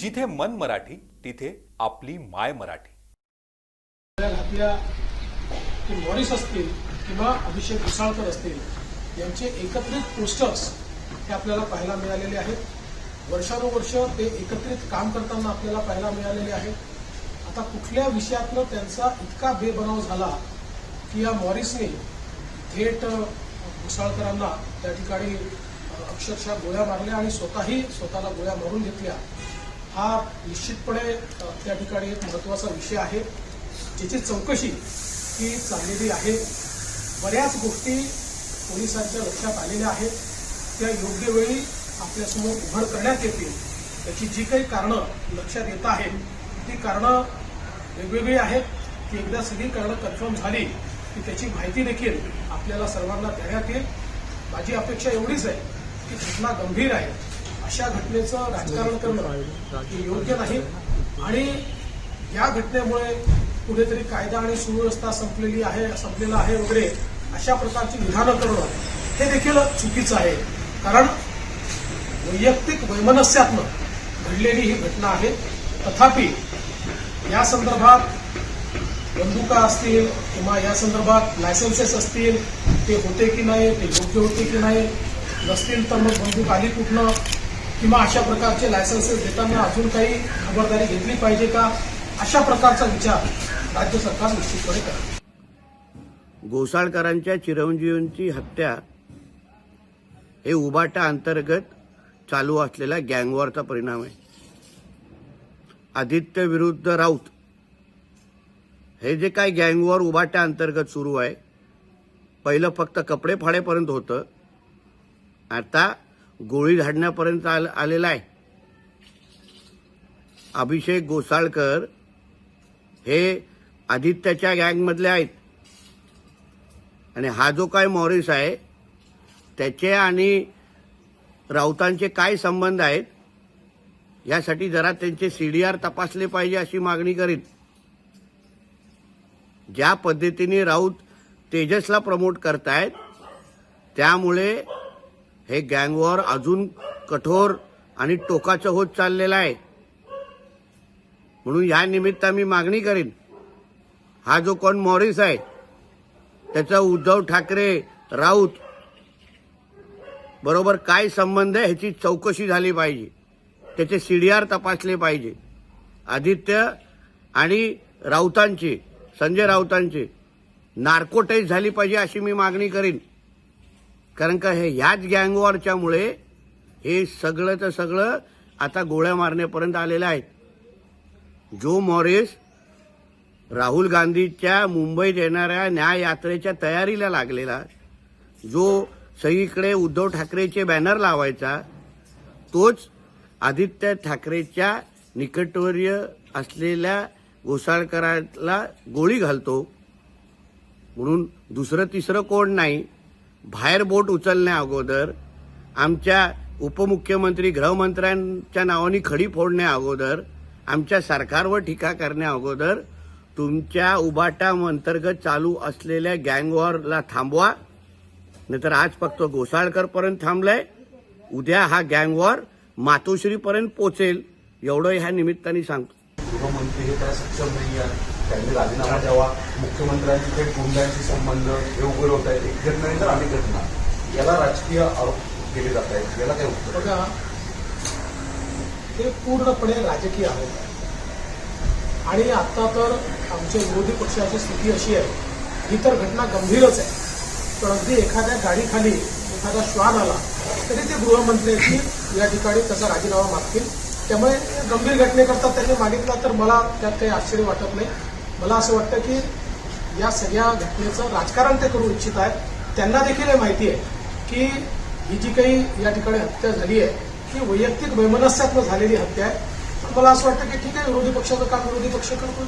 जिथे मन मराठी तिथे आपली माय मराठी. घातल्या ते मॉरिस असतील किंवा अभिषेक घुसाळकर असतील यांचे एकत्रित पोस्टर्स हे आपल्याला पाहायला मिळालेले आहेत. वर्षानुवर्ष ते एकत्रित काम करताना आपल्याला पाहायला मिळालेले आहेत. आता कुठल्या विषयातनं त्यांचा इतका बेबनाव झाला की या मॉरिसने थेट घुसाळकरांना त्या ठिकाणी अक्षरशः गोळ्या मारल्या आणि स्वतःही स्वतःला गोळ्या मारून घेतल्या. हा निश्चितपणे त्या ठिकाणी एक महत्त्वाचा विषय आहे ज्याची चौकशी ही चाललेली आहे. बऱ्याच गोष्टी पोलिसांच्या लक्षात आलेल्या आहेत. त्या योग्य वेळी आपल्यासमोर उघड करण्यात येतील. त्याची जी काही कारणं लक्षात येत आहेत ती कारणं वेगवेगळी आहेत. ती एकदा सगळी कारणं कन्फर्म झाली की त्याची माहिती देखील आपल्याला सर्वांना देण्यात येईल. माझी अपेक्षा एवढीच आहे की घटना गंभीर आहे. अशा घटनेचं राजकारण करणं हे योग्य नाही. आणि या घटनेमुळे कुठेतरी कायदा आणि सुव्यवस्था संपलेली आहे संपलेला आहे वगैरे अशा प्रकारची विधानं करणं हे देखील चुकीचं आहे. कारण वैयक्तिक वैमनस्यातनं घडलेली ही घटना आहे. तथापि या संदर्भात बंदुका असतील किंवा या संदर्भात लायसन्सेस असतील ते होते की नाही ते योग्य होते की नाही नसतील तर मग बंदूक आली कुठनं? किंवा अशा प्रकारचे लायसन्सेस देताना अजून काही खबरदारी घेतली पाहिजे का? अशा प्रकारचा विचार राज्य सरकार निश्चितपणे करेल गोसाळकरांच्या चिरंजीवींची हत्या हे उबाटा अंतर्गत चालू असलेला गँगवॉरचा परिणाम आहे. आदित्य विरुद्ध राऊत हे जे काय गँगवॉर उबाट्या अंतर्गत सुरू आहे पहिलं फक्त कपडे फाडेपर्यंत होतं. आता गोळी झाडण्यापर्यंत आलेला आहे. अभिषेक गोसाळकर हे आदित्याच्या गँगमधले आहेत. आणि हा जो काय मॉरिस आहे त्याचे आणि राऊतांचे काय संबंध आहेत यासाठी जरा त्यांचे सीडीआर तपासले पाहिजे अशी मागणी करीन. ज्या पद्धतीने राऊत तेजसला प्रमोट करतायत त्यामुळे हे गँगवॉर अजून कठोर आणि टोकाचं होत चाललेलं आहे. म्हणून या निमित्त मी मागणी करेन. हा जो कोण मॉरिस आहे त्याचा उद्धव ठाकरे राऊत बरोबर काय संबंध आहे ह्याची चौकशी झाली पाहिजे. त्याचे सीडीआर तपासले पाहिजे. आदित्य आणि राऊतांची संजय राऊतांची नार्कोटाईज झाली पाहिजे अशी मी मागणी करीन. कारण का हे याच गँगवॉरच्यामुळे हे सगळंचं सगळं आता गोळ्या मारण्यापर्यंत आलेलं आहे. जो मॉरिस राहुल गांधीच्या मुंबईत येणाऱ्या न्याय यात्रेच्या तयारीला लागलेला जो सगळीकडे उद्धव ठाकरेचे बॅनर लावायचा तोच आदित्य ठाकरेच्या निकटवर्य असलेल्या घोसाळकराला गोळी घालतो. म्हणून दुसरं तिसरं कोण नाही? बाहेर बोट उचलण्या अगोदर आमच्या उपमुख्यमंत्री गृहमंत्र्यांच्या नावाने खडी फोडण्या अगोदर आमच्या सरकारवर टीका करण्या अगोदर तुमच्या उबाटा अंतर्गत चालू असलेल्या गँगवॉरला थांबवा. नाहीतर आज फक्त गोसाळकरपर्यंत थांबलाय. उद्या हा गँगवॉर मातोश्रीपर्यंत पोचेल. एवढं ह्या निमित्ताने सांगतो. गृहमंत्री हे सक्षम नाही आहे त्यांनी राजीनामा द्यावा. मुख्यमंत्र्यांची थेट गुंडांशी संबंध हे उघड होत आहेत. एक तर अनेक घटना. याला राजकीय आरोप केले जात आहेत. याला काय उत्तर बघा ते पूर्णपणे राजकीय आहे आणि आता तर आमच्या विरोधी पक्षाची स्थिती अशी आहे. ही तर घटना गंभीरच आहे. पण अगदी एखाद्या गाडीखाली एखादा श्वान आला तरी ते गृहमंत्र्यांची या ठिकाणी त्याचा राजीनामा मागतील. त्यामुळे गंभीर घटनेकरता त्यांनी मागितला तर मला त्यात काही आश्चर्य वाटत नाही. मला असं वाटतं की या सगळ्या घटनेचं राजकारण ते करू इच्छित आहेत. त्यांना देखील हे माहिती आहे की ही जी काही या ठिकाणी हत्या झाली आहे ही वैयक्तिक वैमनस्यातनं झालेली हत्या आहे. मला असं वाटतं की ठीक आहे विरोधी पक्षाचं काम विरोधी पक्ष करतो